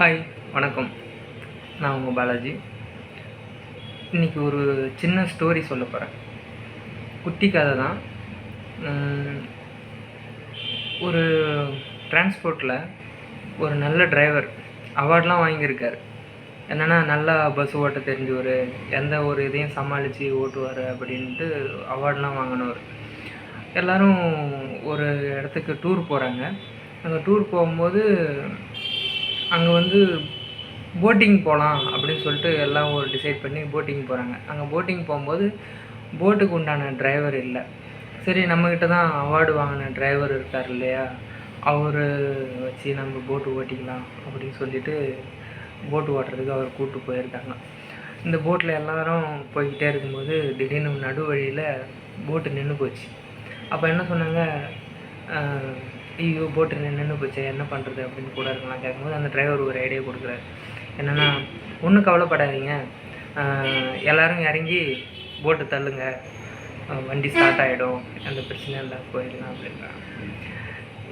Hi வணக்கம். நான் உங்கள் பாலாஜி. இன்றைக்கி ஒரு சின்ன ஸ்டோரி சொல்ல போகிறேன் குட்டி கதை தான். ஒரு டிரான்ஸ்போர்ட்டில் ஒரு நல்ல டிரைவர் அவார்ட்லாம் வாங்கியிருக்கார். என்னென்னா நல்லா பஸ் ஓட்ட தெரிஞ்சவர் எந்த ஒரு இதையும் சமாளித்து ஓட்டுவார் அப்படின்ட்டு அவார்ட்லாம் வாங்கினவர். எல்லோரும் ஒரு இடத்துக்கு டூர் போகிறாங்க அங்கே டூர் போகும்போது அங்கே வந்து போட்டிங் போகலாம் அப்படின்னு சொல்லிட்டு எல்லாம் ஒரு டிசைட் பண்ணி போட்டிங் போகிறாங்க அங்கே போட்டிங் போகும்போது போட்டுக்கு உண்டான டிரைவர் இல்லை. சரி நம்மக்கிட்ட தான் அவார்டு வாங்கின டிரைவர் இருக்கார் இல்லையா? அவர் வச்சு நம்ம போட்டு ஓட்டிக்கலாம் அப்படின்னு சொல்லிட்டு போட்டு ஓட்டுறதுக்கு அவர் கூப்பிட்டு போயிருக்காங்க. இந்த போட்டில் எல்லாரும் போய்கிட்டே இருக்கும்போது திடீர்னு நடு வழியில் போட்டு நின்று போச்சு. அப்போ என்ன சொன்னாங்க? ஐயோ போட்டு நின்று போச்சு என்ன பண்ணுறது அப்படின்னு கூட இருக்கலாம். கேட்கும்போது அந்த டிரைவர் ஒரு ஐடியா கொடுக்குறாரு. என்னென்னா ஒன்றும் கவலைப்படாதீங்க. எல்லோரும் இறங்கி போட்டு தள்ளுங்க. வண்டி ஸ்டார்ட் ஆகிடும் எந்த பிரச்சனையும் இல்லை போயிடலாம் அப்படின்றாங்க.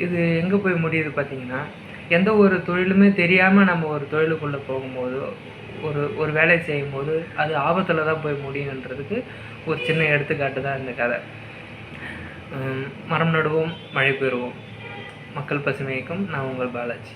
இது எங்கே போய் முடியுது பார்த்தீங்கன்னா எந்த ஒரு தொழிலுமே தெரியாமல் நம்ம ஒரு தொழிலுக்குள்ளே போகும்போது ஒரு ஒரு வேலையை செய்யும்போது அது ஆபத்தில் தான் போய் முடியுன்றதுக்கு ஒரு சின்ன எடுத்துக்காட்டு தான் இந்த கதை. மரம் நடுவோம் மழை பெறுவோம். மக்கள் பசுமைக்கும் நான் உங்கள் பாலாஜி.